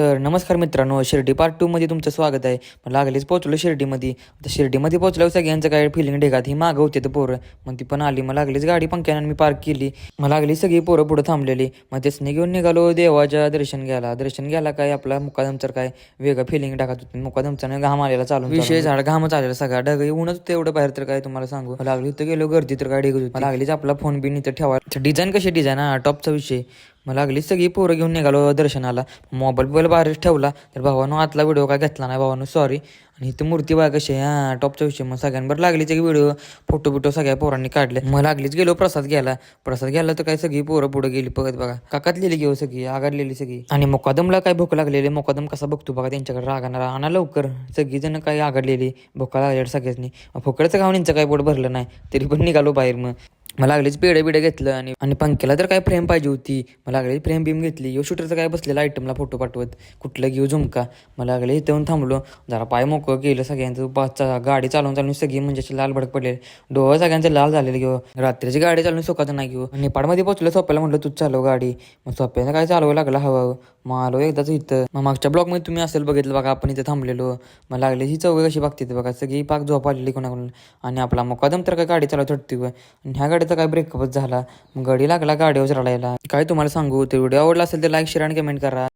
तर नमस्कार मित्रांनो शिर्डी पार्ट टूमध्ये तुमचं स्वागत आहे. मग लागलीच पोहोचलो शिर्डीमध्ये. आता शिर्डीमध्ये पोहोचल्यावर सगळ्यांचं काय फिलिंग ढेगात? ही मागं होते तर पोरं. मग ती पण आली. मग लागलीच गाडी पंख्यानं मी पार्क केली. मग लागली सगळी पोरं पुढं थांबलेली. मग त्यासने घेऊन निघालो देवाच्या दर्शन घ्यायला. दर्शन घ्यायला काय? आपला मुकादमचं काय वेगळं फिलिंग टाकत होती. मुकादमचं घाम आलेला चालून विषय झाड घामच आलेला सगळा. ढग ऊनच होतं एवढं बाहेर तर काय तुम्हाला सांगू. लागली इथं गेलो गर्दी तर काय ढेगत होती. लागलीच आपला फोन बिन इथं ठेवा डिझाईन कशी डिझाईन हा टॉपचा विषय. मग लागली सगळी पोरं घेऊन निघालो दर्शनाला. मोबाईल बिबाईल बाहेरच ठेवला. तर भावानं आतला व्हिडिओ काय घेतला नाही भावानं सॉरी आणि इथं मूर्ती बाय कशी आहे. हा विषय मग सगळ्यांबर सगळी व्हिडिओ फोटो बिटो सगळ्या पोरांनी काढले. मग लागलीच गेलो प्रसाद घ्यायला. प्रसाद घ्यायला तर काय सगळी पोरं पुढे गेली. बघत बघा. काकात लिहिली घेऊ हो सगळी आगाडलेली सगळी. आणि मुकादमला काय भूक लागलेली? मुकादम कसा बघतो बघा त्यांच्याकडे रागाणार. आणा लवकर. सगळी जण काही आगाडलेली भुका लागल्या सगळ्यांनी. फुकड्याचं खाऊन यांचं काही पोट भरलं नाही. तरी पण निघालो बाहेर मग. मला लागलीच पेढे बिडे घेतलं आणि आणि पंख्याला तर काय फ्रेम पाहिजे होती. मला लागली फ्रेम बिम घेतली. यो शूटरचं काय बसलेलं आयटमला फोटो पाठवत. कुठलं घेऊ झुमका. मला लागले इथं येऊन थांबलो. जरा पाय मोकळं केलं सगळ्यांचं. पाचचा गाडी चालवून चालून सगळी म्हणजे अशी लाल भडक पडले डोळं सगळ्यांचं लाल झालेलं घेऊ रात्रीची गाडी चालवून सुखाचं नाही घेऊ नेपाळमध्ये पोहोचलं सोप्याला म्हटलं तू चालव गाडी. मग सोप्याचं काय चालवं लागलं हवं मग आलो एकदाच इथं. मग मागच्या ब्लॉकमध्ये तुम्ही असेल बघितलं बघा आपण इथं थांबलेलो. मग लागले ही चौघ कशी बघते बघा सगळी पाक झोप आलेली कोणाकडून. आणि आपला मुकादम तर काय गाडी चालवत होती आणि ह्या गाडीचा काय ब्रेकअपच झाला. मग गाडी लागला गाडीवर चढायला. काय तुम्हाला सांगू ते व्हिडिओ आवडला असेल तर लाईक शेअर आणि कमेंट करा.